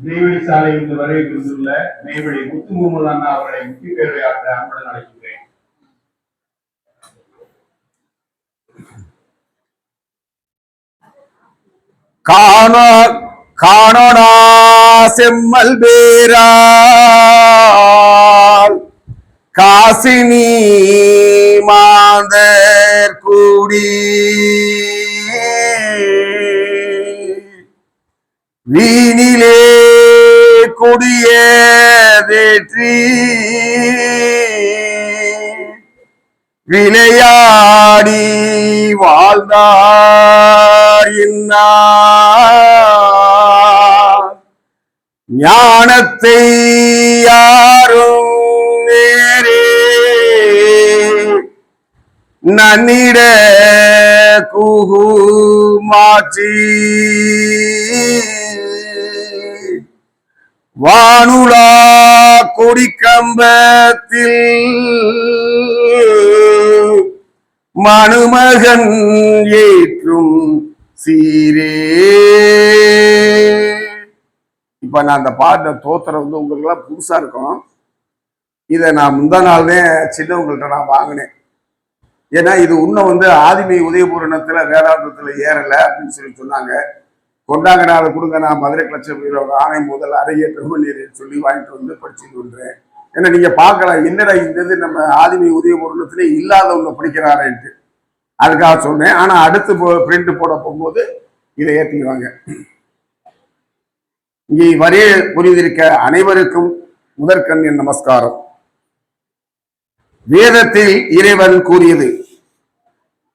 நெய்வேலி சாலையில் இருந்து வரை இருந்துள்ள நெய்வேலி முத்து அண்ணா அவர்களை முக்கிய பேரவையாற்ற அன்புடன் அழைக்கிறேன் காணோ காணோனா செம்மல் பேரா. காசினி மாந்தர் கூடி வீணிலே கொடிய வெற்றி விளையாடி வாழ்ந்தார் இன்னார். ஞானத்தை யாரும் நன்னிட குகு மாற்றி. வானுலா கொடிக்கம்பத்தில் மனுமகன் ஏற்றும் சீரே. இப்ப நான் அந்த பாட்ட தோத்திரம் வந்து உங்களுக்கு எல்லாம் புதுசா இருக்கும். இதை நான் முந்தா நாள் தான் சின்னவங்கள்ட்ட நான் வாங்கினேன். ஏன்னா இது இன்னும் வந்து ஆதிமை உதயபூரணத்துல வேதாந்தத்துல ஏறல அப்படின்னு சொல்லி சொன்னாங்க. கொண்டாங்க நான் அதை கொடுங்க நான் மதுரை கிளச்ச ஆணை முதல் அறைய பெருமநீர் சொல்லி வாங்கிட்டு வந்து படிச்சுட்டு வந்துறேன் ஏன்னா நீங்க பார்க்கலாம் என்னடா இந்த இது நம்ம ஆதிமை உதயபூரணத்திலே இல்லாத ஒண்ணு படிக்கிறாரேன்ட்டு. அதுக்காக சொன்னேன். ஆனா அடுத்து பிரிண்ட் போட போகும்போது இதை ஏற்றிக்குவாங்க இங்கே வரைய புரிந்திருக்க அனைவருக்கும் முதற்கண் என் நமஸ்காரம். வேதத்தில் இறைவன் கூறியது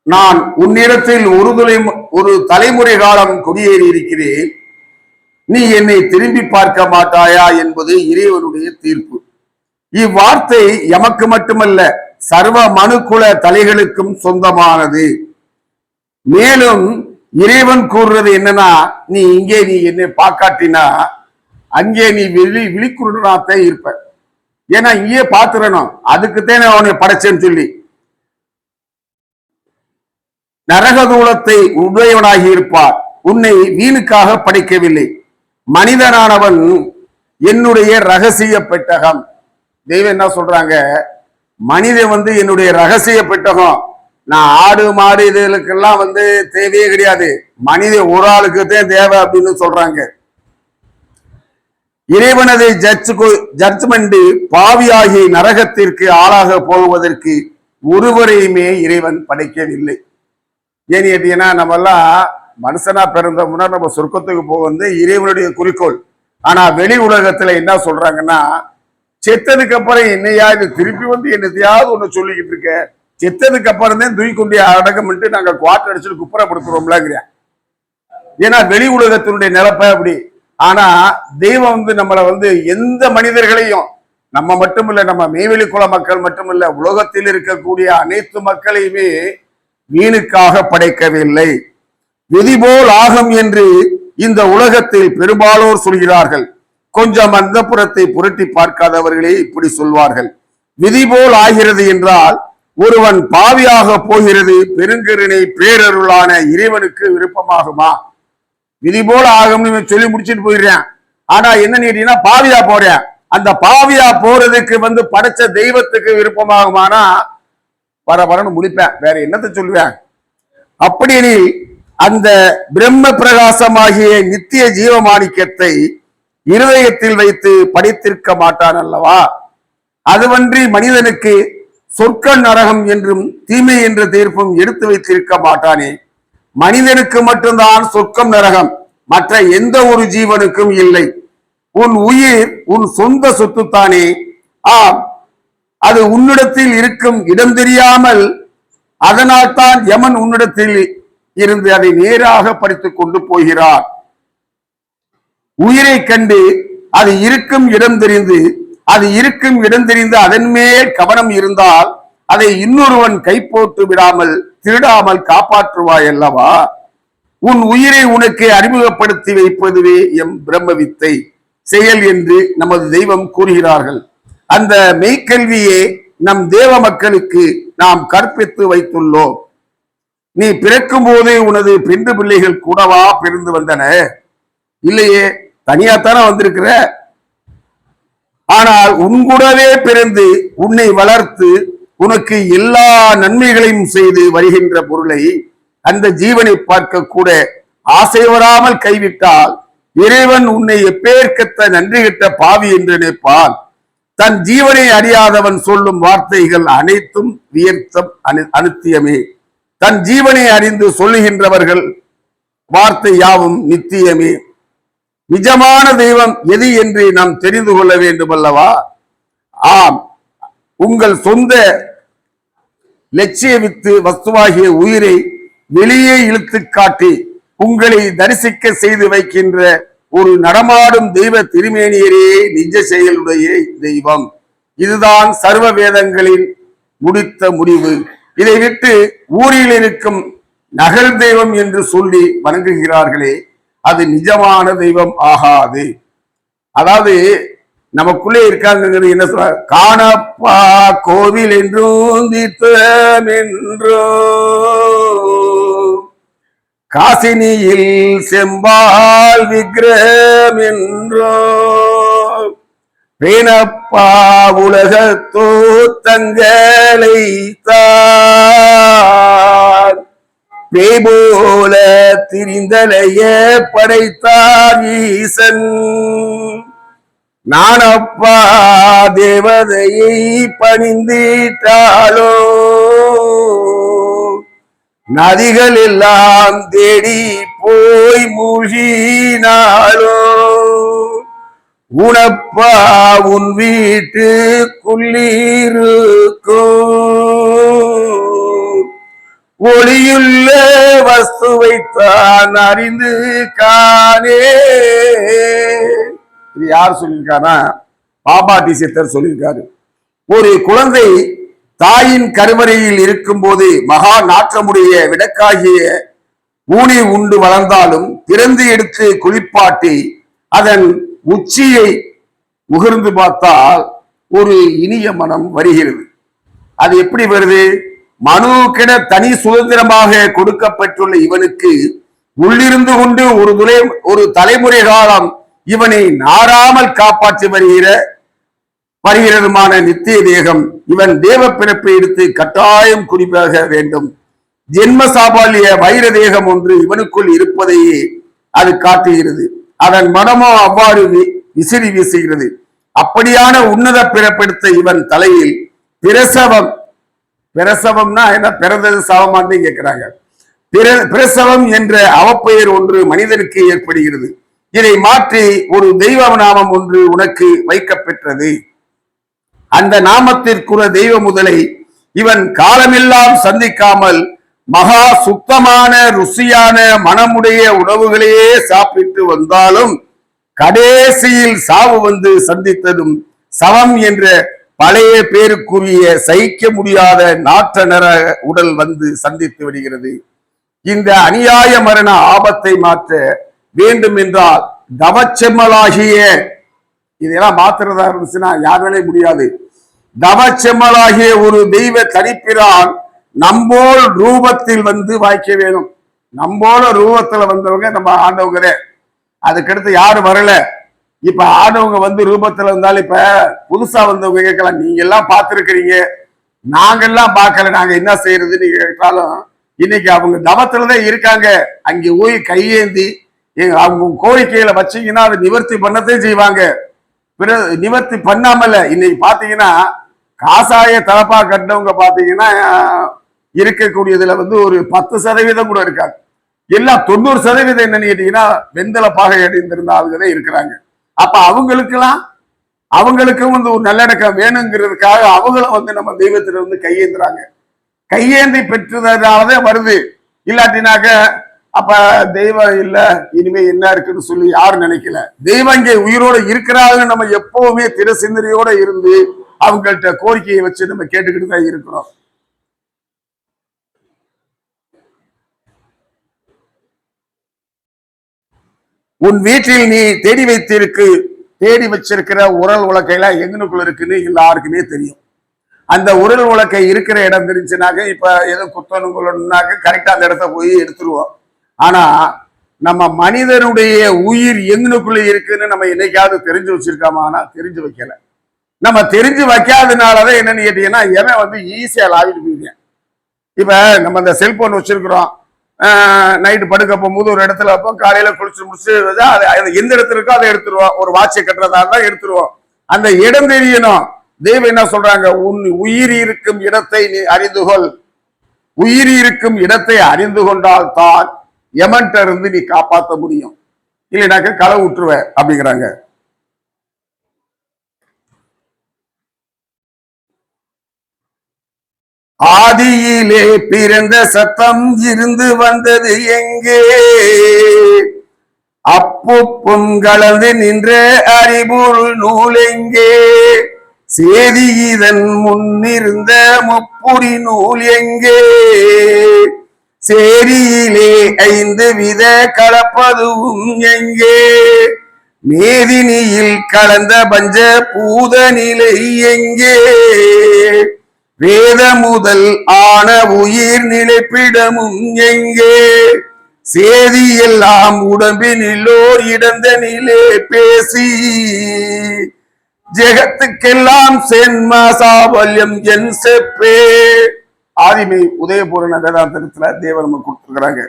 நான் உன்னிடத்தில் ஒரு துளை ஒரு தலைமுறை காலம் குடியேறி இருக்கிறேன். நீ என்னை திரும்பி பார்க்க மாட்டாயா? என்பது இறைவனுடைய தீர்ப்பு. இவ்வார்த்தை எமக்கு மட்டுமல்ல சர்வ மனுக்குல தலைகளுக்கும் சொந்தமானது. மேலும் இறைவன் கூறுறது என்னன்னா நீ இங்கே நீ என்னை பார்க்காட்டினா அங்கே நீ விழி விழிக்குருடனாத்தே இருப்ப. ஏன்னா இங்கேயே பாத்துறணும் அதுக்குத்தான் அவனை உன்னை படைச்சேன்னு சொல்லி. நரகதூலத்தை உடையவனாகி இருப்பார். உன்னை வீணுக்காக படைக்கவில்லை. மனிதனானவன் என்னுடைய ரகசிய பெட்டகம். தெய்வம் என்ன சொல்றாங்க? மனிதன் வந்து என்னுடைய ரகசிய பெட்டகம். நான் ஆடு மாடு இதுகளுக்கெல்லாம் வந்து தேவையே கிடையாது. மனித ஒரு ஆளுக்கு தான் தேவை அப்படின்னு சொல்றாங்க. இறைவனது ஜட்ஜு ஜட்ஜ்மெண்ட் பாவியாகி நரகத்திற்கு ஆளாக போவதற்கு ஒருவரையுமே இறைவன் படைக்கவில்லை. ஏன்னு கேட்டீங்கன்னா நம்ம எல்லாம் மனுஷனா முன்னாடி நம்ம சொர்க்கத்துக்கு போக வந்து இறைவனுடைய குறிக்கோள். ஆனா வெளி உலகத்துல என்ன சொல்றாங்கன்னா செத்ததுக்கு அப்புறம் என்னையா இது திருப்பி வந்து என்னத்தையாவது ஒண்ணு சொல்லிக்கிட்டு இருக்க. செத்ததுக்கு அப்புறம் தான் தூக்கி கொண்டு அடக்கம் நாங்க குவாட்டர் அடிச்சுட்டு குப்புறப்படுத்துறோம்லங்கிற ஏன்னா வெளி உலகத்தினுடைய நிலப்ப அப்படி. ஆனா தெய்வம் வந்து நம்மளை வந்து எந்த மனிதர்களையும் நம்ம மட்டுமில்ல நம்ம மேவெளி குல மக்கள் மட்டுமில்ல உலகத்தில் இருக்கக்கூடிய அனைத்து மக்களையுமே வீணுக்காக படைக்கவில்லை. விதிபோல் ஆகும் என்று இந்த உலகத்தில் பெரும்பாலோர் சொல்கிறார்கள். கொஞ்சம் அந்த புறத்தை புரட்டி பார்க்காதவர்களே இப்படி சொல்வார்கள். விதிபோல் ஆகிறது என்றால் ஒருவன் பாவியாக போகிறது பெருங்கருணை பேரருளான இறைவனுக்கு விருப்பமாகுமா? விதி போல ஆகும்னு சொல்லி முடிச்சுட்டு போயிடுறேன். ஆனா என்ன நீட்டினா பாவியா போறேன். அந்த பாவியா போறதுக்கு வந்து படைச்ச தெய்வத்துக்கு விருப்பமாகுமானா பரபரன்னு முடிப்பேன் வேற என்னத்தை சொல்லுவேன்? அப்படி நீ அந்த பிரம்ம பிரகாசமாகிய நித்திய ஜீவமாணிக்கத்தை இருதயத்தில் வைத்து படித்திருக்க மாட்டான் அல்லவா? அதுவன்றி மனிதனுக்கு சொற்க நரகம் என்றும் தீமை என்ற தீர்ப்பும் எடுத்து வைத்திருக்க மாட்டானே. மனிதனுக்கு மட்டும்தான் சொர்க்கம் நரகம். மற்ற எந்த ஒரு ஜீவனுக்கும் இல்லை. உன் உயிர் உன் சொந்த சொத்துத்தானே. ஆம் அது உன்னிடத்தில் இருக்கும் இடம் தெரியாமல் அதனால் தான் யமன் உன்னிடத்தில் இருந்து அதை நேராக படித்துக் கொண்டு போகிறார். உயிரை கண்டு அது இருக்கும் இடம் தெரிந்து அது இருக்கும் இடம் தெரிந்து அதன் மேல் கவனம் இருந்தால் அதை இன்னொருவன் கைப்போட்டு விடாமல் திருடாமல் காப்பாற்றுவாய் அல்லவா? உன் உயிரை உனக்கு அறிமுகப்படுத்தி வைப்பதுவே எம் பிரம்ம வித்தை செயல் என்று நமது தெய்வம் கூறுகிறார்கள். அந்த மெய்க்கல்வியே நம் தேவ மக்களுக்கு நாம் கற்பித்து வைத்துள்ளோம். நீ பிறக்கும் போதே உனது பெண்டு பிள்ளைகள் கூடவா பிறந்து வந்தன? இல்லையே தனியாத்தானே வந்திருக்கிற? ஆனால் உன் கூடவே பிறந்து உன்னை வளர்த்து உனக்கு எல்லா நன்மைகளையும் செய்து வருகின்ற பொருளை அந்த ஜீவனை பார்க்க கூட ஆசை வராமல் கைவிட்டால் இறைவன் உன்னை எப்பேற்கத்த நன்றி கெட்ட பாவி என்று நினைப்பான். தன் ஜீவனை அறியாதவன் சொல்லும் வார்த்தைகள் அனைத்தும் வியர்த்தம் அனு அனுத்தியமே. தன் ஜீவனை அறிந்து சொல்லுகின்றவர்கள் வார்த்தை யாவும் நித்தியமே. நிஜமான தெய்வம் எது என்று நாம் தெரிந்து கொள்ள வேண்டும் அல்லவா ஆம். உங்கள் சொந்த லட்சிய வித்து வஸ்துவாகிய உயிரை வெளியே இழுத்து காட்டி உங்களை தரிசிக்க செய்து வைக்கின்ற ஒரு நடமாடும் தெய்வ திருமேனியரே நிஜ செயலுடைய தெய்வம். இதுதான் சர்வ வேதங்களின் முடித்த முடிவு. இதை விட்டு ஊரில் இருக்கும் நகல் தெய்வம் என்று சொல்லி வணங்குகிறார்களே அது நிஜமான தெய்வம் ஆகாது. அதாவது நமக்குள்ளே இருக்காங்கிறது என்ன சொல்ற? காணப்பா கோவில் என்றும் தீர்த்தம் என்றும். காசினியில் செம்பால் விக்கிரம் என்றும். பேனப்பா உலகத்தோ தங்களை தான் போல திரிந்தலைய படைத்தார் ஈசன். நானப்பா தேவதையை பணிந்திட்டாலோ நதிகள் எல்லாம் தேடி போய் மூழ்கினாலோ உனப்பா உன் வீட்டு வீட்டுக்குள்ளிருக்கும் ஒளியுள்ள வஸ்துவைத்தான் அறிந்து காணே. இது யார் சொல்லியிருக்காருன்னா பாபா டி சித்தர் சொல்லியிருக்காரு. ஒரு குழந்தை தாயின் கருவறையில் இருக்கும்போது மகா நாற்றமுடைய விடக்காகிய ஊனி உண்டு வளர்ந்தாலும் பிறந்து எடுத்து குளிப்பாட்டி அதன் உச்சியை முகர்ந்து பார்த்தால் ஒரு இனிய மனம் வருகிறது. அது எப்படி வருது? மனுக்கென தனி சுதந்திரமாக கொடுக்கப்பட்டுள்ள இவனுக்கு உள்ளிருந்து கொண்டு ஒரு துறை ஒரு தலைமுறை காலம் இவனை நாராமல் காப்பாற்றி வருகிற வருகிறதுமான நித்திய தேகம் இவன் தேவ பிறப்பை எடுத்து கட்டாயம் குறிப்பாக வேண்டும். ஜென்ம சாபாலிய வைர தேகம் ஒன்று இவனுக்குள் இருப்பதையே அது காட்டுகிறது. அதன் மனமோ அவ்வாறு விசிறி வீசுகிறது. அப்படியான உன்னத பிறப்பெடுத்த இவன் தலையில் பிரசவம். பிரசவம்னா என்ன? பிறந்தது சவமான்னு கேட்கிறாங்க பிரசவம் என்ற அவப்பெயர் ஒன்று மனிதனுக்கு ஏற்படுகிறது. இதை மாற்றி ஒரு தெய்வ நாமம் ஒன்று உனக்கு வைக்கப்பெற்றது. அந்த நாமத்திற்குற தெய்வ முதலை இவன் காலமெல்லாம் சந்திக்காமல் மகா சுத்தமான ருசியான மனமுடைய உணவுகளையே சாப்பிட்டு வந்தாலும் கடைசியில் சாவு வந்து சந்தித்ததும் சவம் என்ற பழைய பேருக்குரிய சகிக்க முடியாத நாற்ற நிற உடல் வந்து சந்தித்து விடுகிறது. இந்த அநியாய மரண ஆபத்தை மாற்ற வேண்டும் என்றால் தவச்செம்மலாகிய இதெல்லாம் மாத்துறதா இருந்துச்சுன்னா யாராலே முடியாது. தவச்செம்மலாகிய ஒரு தெய்வ தனிப்பிரான் நம்போல் ரூபத்தில் வந்து வாய்க்க வேணும் நம்போல ரூபத்துல வந்தவங்க நம்ம ஆண்டவங்களே அதுக்கடுத்து யாரும் வரல. இப்ப ஆண்டவங்க வந்து ரூபத்துல இருந்தாலும் இப்ப புதுசா வந்தவங்க கேட்கலாம் நீங்க எல்லாம் பார்த்துருக்கிறீங்க. நாங்கெல்லாம் பார்க்கல நாங்க என்ன செய்யறதுன்னு கேட்டாலும் இன்னைக்கு அவங்க தவத்துலதான் இருக்காங்க. அங்கே போய் கையேந்தி அவங்க கோரிக்கைகளை வச்சீங்கன்னா அதை நிவர்த்தி பண்ணதே செய்வாங்க. பிற நிவர்த்தி பண்ணாமல இன்னைக்கு பாத்தீங்கன்னா காசாய தலப்பா கட்டினவங்க பாத்தீங்கன்னா இருக்கக்கூடியதுல வந்து ஒரு பத்து சதவீதம் கூட இருக்காது. எல்லாம் தொண்ணூறு சதவீதம் என்னன்னு கேட்டீங்கன்னா வெந்தல பாகை அடைந்திருந்த ஆளுங்க இருக்கிறாங்க. அப்ப அவங்களுக்கெல்லாம் அவங்களுக்கும் வந்து ஒரு நல்லடக்கம் வேணுங்கிறதுக்காக அவங்களும் வந்து நம்ம தெய்வத்துல வந்து கையேந்துறாங்க. கையேந்தி பெற்றதாலதான் வருது. இல்லாட்டினாக்க அப்ப தெய்வம் இல்ல இனிமே என்ன இருக்குன்னு சொல்லி யாரும் நினைக்கல. தெய்வம் இங்கே உயிரோட இருக்கிறாங்கன்னு நம்ம எப்பவுமே திரு சிந்தனையோட இருந்து அவங்கள்ட்ட கோரிக்கையை வச்சு நம்ம கேட்டுக்கிட்டு தான் இருக்கிறோம். உன் வீட்டில் நீ தேடி வைத்திருக்கு தேடி வச்சிருக்கிற உரல் உலக்கையில எங்கனுக்குள்ள இருக்குன்னு எல்லாருக்குமே தெரியும். அந்த உரல் உலக்கை இருக்கிற இடம் தெரிஞ்சுனாக்க இப்ப எதோ குத்தணுங்கனாக்க கரெக்டா அந்த இடத்த போய் எடுத்துருவோம். ஆனா நம்ம மனிதனுடைய உயிர் எங்கனுக்குள்ள இருக்குன்னு நம்ம என்னைக்காவது தெரிஞ்சு வச்சிருக்கோமானா தெரிஞ்சு வைக்கல. நம்ம தெரிஞ்சு வைக்காதனாலதான் என்னன்னு கேட்டீங்கன்னா எவன் வந்து ஈஸியா லாவிட்டு போயிருக்கேன் இப்ப நம்ம இந்த செல்போன் வச்சிருக்கிறோம். நைட்டு படுக்க போகும்போது ஒரு இடத்துல வைப்போம். காலையில குளிச்சு முடிச்சு அது எந்த இடத்துல இருக்கோ அதை எடுத்துருவோம். ஒரு வாட்சை கட்டுறதா இருந்தால் எடுத்துருவோம். அந்த இடம் தெரியணும். தெய்வம் என்ன சொல்றாங்க? உன் உயிர் இருக்கும் இடத்தை நீ அறிந்து கொள் உயிர் இருக்கும் இடத்தை அறிந்து கொண்டால் தான் எமன்ட்ட இருந்து நீ காப்பாற்ற முடியும். இல்லைனாக்க களை விட்டுருவ அப்படிங்கிறாங்க. ஆதியிலே பிறந்த சத்தம் இருந்து வந்தது எங்கே? அப்புப்பும் கலந்து நின்ற அறிபொருள் நூல் எங்கே? சேதி இதன் முன்னிருந்த முப்புரி நூல் எங்கே? சேரியிலே ஐந்து வித கலப்பதுவும் எங்கே? மேதினியில் கலந்த பஞ்ச பூத நிலை எங்கே? வேத முதல் ஆன உயிர் நிலைப்பிடமும் எங்கே? சேதி எல்லாம் உடம்பினிலோர் இடந்த நிலே பேசி. ஜெகத்துக்கெல்லாம் சென்ம சாவல்யம் என் செப்பே. ஆதிமை உதயபூரண வேதாந்தத்துல தேவர் நம்ம கொடுத்திருக்கிறாங்க.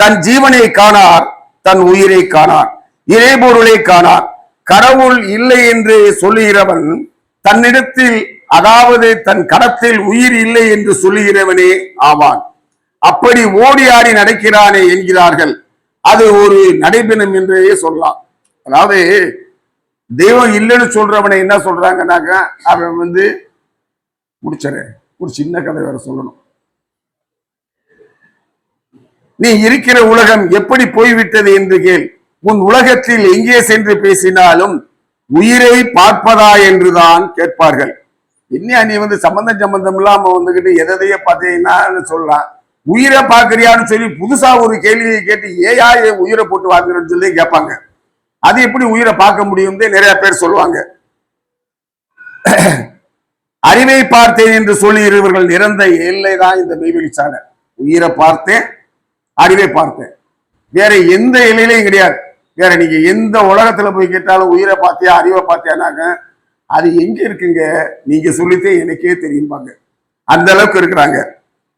தன் ஜீவனை காணார் தன் உயிரை காணார் இறைபொருளை காணார். கடவுள் இல்லை என்று சொல்லுகிறவன் தன்னிடத்தில் அதாவது தன் கடத்தில் உயிர் இல்லை என்று சொல்லுகிறவனே ஆவான். அப்படி ஓடி ஆடி நடக்கிறானே என்கிறார்கள். அது ஒரு நடைபெறும் என்றே சொல்லலாம். அதாவது தெய்வம் இல்லைன்னு சொல்றவனை என்ன சொல்றாங்கன்னாக்க அவன் வந்து முடிச்சறேன் ஒரு சின்ன கதை வேற சொல்லணும். நீ இருக்கிற உலகம் எப்படி போய்விட்டது என்று கேள். உன் உலகத்தில் எங்கே சென்று பேசினாலும் உயிரை பார்ப்பதா என்றுதான் கேட்பார்கள். என்ன நீ வந்து சம்பந்தம் சம்பந்தம் இல்லாம வந்துகிட்டு எதைய பார்த்தீங்கன்னா சொல்லலாம் உயிரை பார்க்கறியான்னு சொல்லி புதுசா ஒரு கேள்வியை கேட்டு ஏயா என் உயிரை போட்டு வாங்குறேன்னு சொல்லி கேட்பாங்க. அது எப்படி உயிரை பார்க்க முடியும்னு நிறைய பேர் சொல்லுவாங்க. அறிவை பார்த்தேன் என்று சொல்லியிருவர்கள் நிறந்த எல்லை தான் இந்த மெய்வெளி சாலை உயிரை பார்த்தேன் அறிவை பார்த்தேன். வேற எந்த எல்லையிலையும் கிடையாது. வேற நீங்க எந்த உலகத்துல போய் கேட்டாலும் உயிரை பார்த்தியா அறிவை பார்த்தியானாங்க அது எங்க இருக்குங்க? நீங்க சொல்லித்தே எனக்கே தெரியும்பாங்க. அந்த அளவுக்கு இருக்கிறாங்க.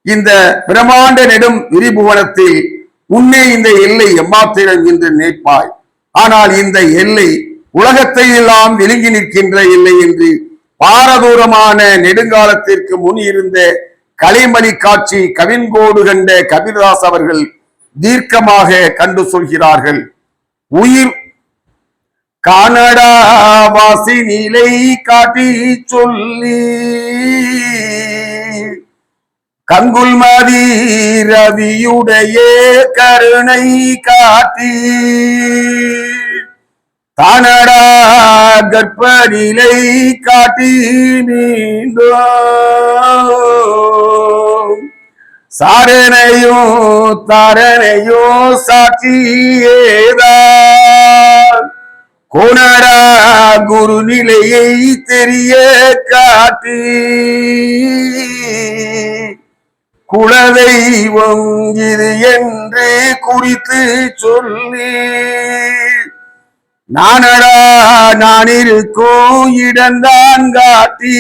இந்த பிரமாண்ட நெடும் விரிபுவனத்தில் உன்னே இந்த எல்லை எம்மாத்திரம் என்று நினைப்பாய். ஆனால் இந்த எல்லை உலகத்தை எல்லாம் விழுங்கி நிற்கின்ற எல்லை என்று பாரதூரமான நெடுங்காலத்திற்கு முன் இருந்த கலைமணி காட்சி கவின்கோடு கண்ட கபிர்தாஸ் அவர்கள் தீர்க்கமாக கண்டு சொல்கிறார்கள். உயிர் கானடா வாசி நிலை காட்டி சொல்லி கங்குல் மதி ரவியுடைய கருணை காட்டி. தானடா கற்பனிலை காட்டி நீந்தோ சாரணையோ தாரணையோ சாட்சியேதான் கோணரா குரு நிலையை தெரிய காட்டி. குலதெய்வம் இது என்று குறித்து சொல்லி நானடா நான் இருக்கும் இடந்தான் காட்டி.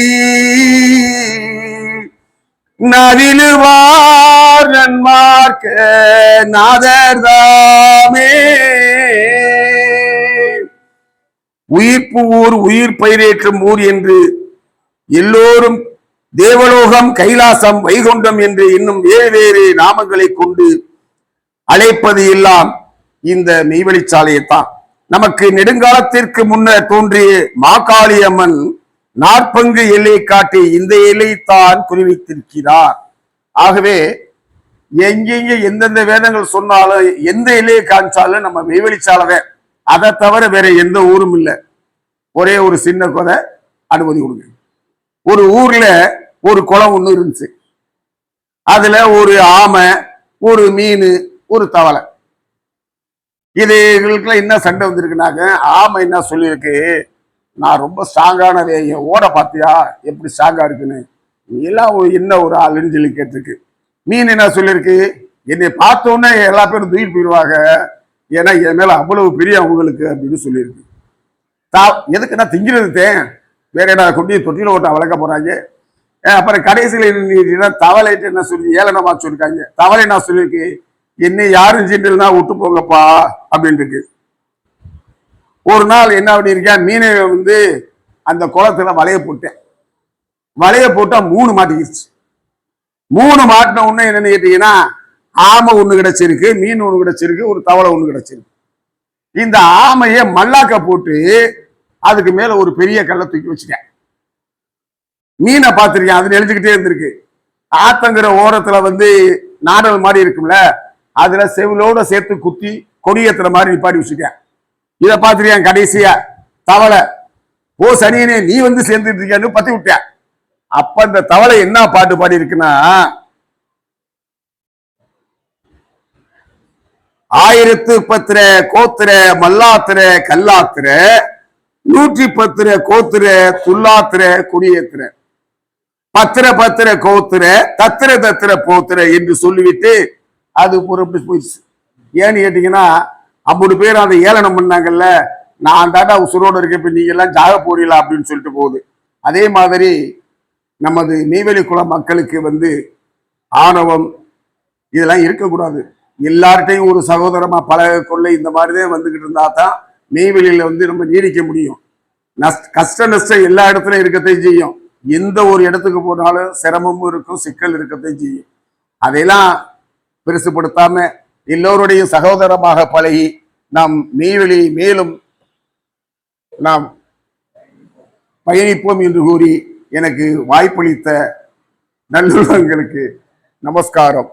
நவிலுவார் நன்மார்க்க நாதர்தாமே உயிர்ப்பு ஊர் உயிர் பயிரேற்றும் ஊர் என்று எல்லோரும் தேவலோகம் கைலாசம் வைகுண்டம் என்று இன்னும் வேறு வேறு நாமங்களை கொண்டு அழைப்பது எல்லாம் இந்த மெய்வழிச்சாலையைத்தான். நமக்கு நெடுங்காலத்திற்கு முன்னர் தோன்றிய மாகாளி அம்மன் நாற்பங்கு எல்லையை காட்டி இந்த எல்லைத்தான் குறிவித்திருக்கிறார். ஆகவே எங்கெங்க எந்தெந்த வேதங்கள் சொன்னாலும் எந்த எல்லையை காமிச்சாலும் நம்ம மெய்வெளிச்சாலவே அதை தவிர வேற எந்த ஊரும் இல்லை. ஒரே ஒரு சின்ன கொலை அனுமதி கொடுங்க. ஒரு ஊர்ல ஒரு குளம் ஒன்று இருந்துச்சு. அதுல ஒரு ஆமை ஒரு மீன் ஒரு தவளை. இது இதுகளுக்குலாம் என்ன சண்டை வந்திருக்குனாக்க ஆமை என்ன சொல்லியிருக்கு? நான் ரொம்ப ஸ்ட்ராங்கானது என் ஓட பார்த்தியா? எப்படி ஸ்ட்ராங்கா இருக்குன்னு. நீ எல்லாம் ஒரு- என்ன ஒரு ஆளுன்னு சொல்லி கேட்டிருக்கு. மீன் என்ன சொல்லியிருக்கு? என்னை பார்த்தோன்னே எல்லா பேரும் தூக்கிட்டு போயிடுவாங்க. ஏன்னா என் மேல அவ்வளவு பெரிய அவங்களுக்கு அப்படின்னு சொல்லியிருக்கு. தா எதுக்கு நான் திங்கிறது தேன் வேற என்ன கொண்டு தொட்டியில் ஓட்டா ஓட்ட வளர்க்க போறாங்க? அப்புறம் கடைசியில் தவளைட்டு என்ன சொல்லி ஏளனமா சொல்லியிருக்காங்க? தவளை என்ன சொல்லியிருக்கு? என்னை யாரும் சீண்டல்னா விட்டு போங்கப்பா அப்படின்ட்டு இருக்கு. ஒரு நாள் என்ன பண்ணியிருக்கேன் மீனை வந்து அந்த குளத்துல வலைய போட்டேன். வலைய போட்டா மூணு மாட்டிக்கிச்சு மூணு மாட்டின ஒன்று என்னன்னு கேட்டீங்கன்னா ஆமை ஒன்று கிடைச்சிருக்கு மீன் ஒன்று கிடைச்சிருக்கு ஒரு தவளை ஒன்று கிடைச்சிருக்கு. இந்த ஆமையை மல்லாக்க போட்டு அதுக்கு மேல ஒரு பெரிய கல்லை தூக்கி வச்சுட்டேன். மீனை பார்த்துருக்கேன் அது நெளிஞ்சுக்கிட்டே இருந்திருக்கு. ஆத்தங்கிற ஓரத்துல வந்து நாடல் மாதிரி இருக்கும்ல அதுல செவிலோட சேர்த்து குத்தி கொடியேத்துற மாதிரி நிப்பாட்டி வச்சுட்டேன் இதை என் கடைசியா தவளை ஓ சனியனே நீ வந்து சேர்ந்துட்டு இருக்கியான்னு பத்தி விட்டேன். அப்ப இந்த தவளை என்ன பாட்டு பாடி இருக்குன்னா ஆயிரத்து பத்திர கோத்திர மல்லாத்திர கல்லாத்திர நூற்றி பத்திர கோத்திர துல்லாத்திர குடியேத்திர. பத்திர பத்திர கோத்திர தத்திர தத்திர போத்திர என்று சொல்லிவிட்டு அது புறப்பட்டு போயிடுச்சு. ஏன்னு கேட்டிங்கன்னா ஐம்பது பேர் அதை ஏளனம் பண்ணாங்கல்ல நான் தாண்டா உசுரோடு இருக்க இப்போ நீங்கள் எல்லாம் ஜாக போறீங்களா அப்படின்னு சொல்லிட்டு போகுது. அதே மாதிரி நமது நெய்வேலி குல மக்களுக்கு வந்து ஆணவம் இதெல்லாம் இருக்கக்கூடாது. எல்லார்ட்டையும் ஒரு சகோதரமாக பழக கொள்ள இந்த மாதிரி தான் வந்துக்கிட்டு இருந்தா தான் நெய்வேலியில் வந்து நம்ம நீடிக்க முடியும். நஷ்ட கஷ்ட நஷ்டம் எல்லா இடத்துலையும் இருக்கத்தையும் செய்யும். எந்த ஒரு இடத்துக்கு போனாலும் சிரமமும் இருக்கும் சிக்கல் இருக்கத்தையும் செய்யும். அதையெல்லாம் பெருசுப்படுத்தாம எல்லோருடைய சகோதரமாக பழகி நாம் மெய்வெளி மேலும் நாம் பயணிப்போம் என்று கூறி எனக்கு வாய்ப்பளித்த நல்லுள்ளங்களுக்கு நமஸ்காரம்.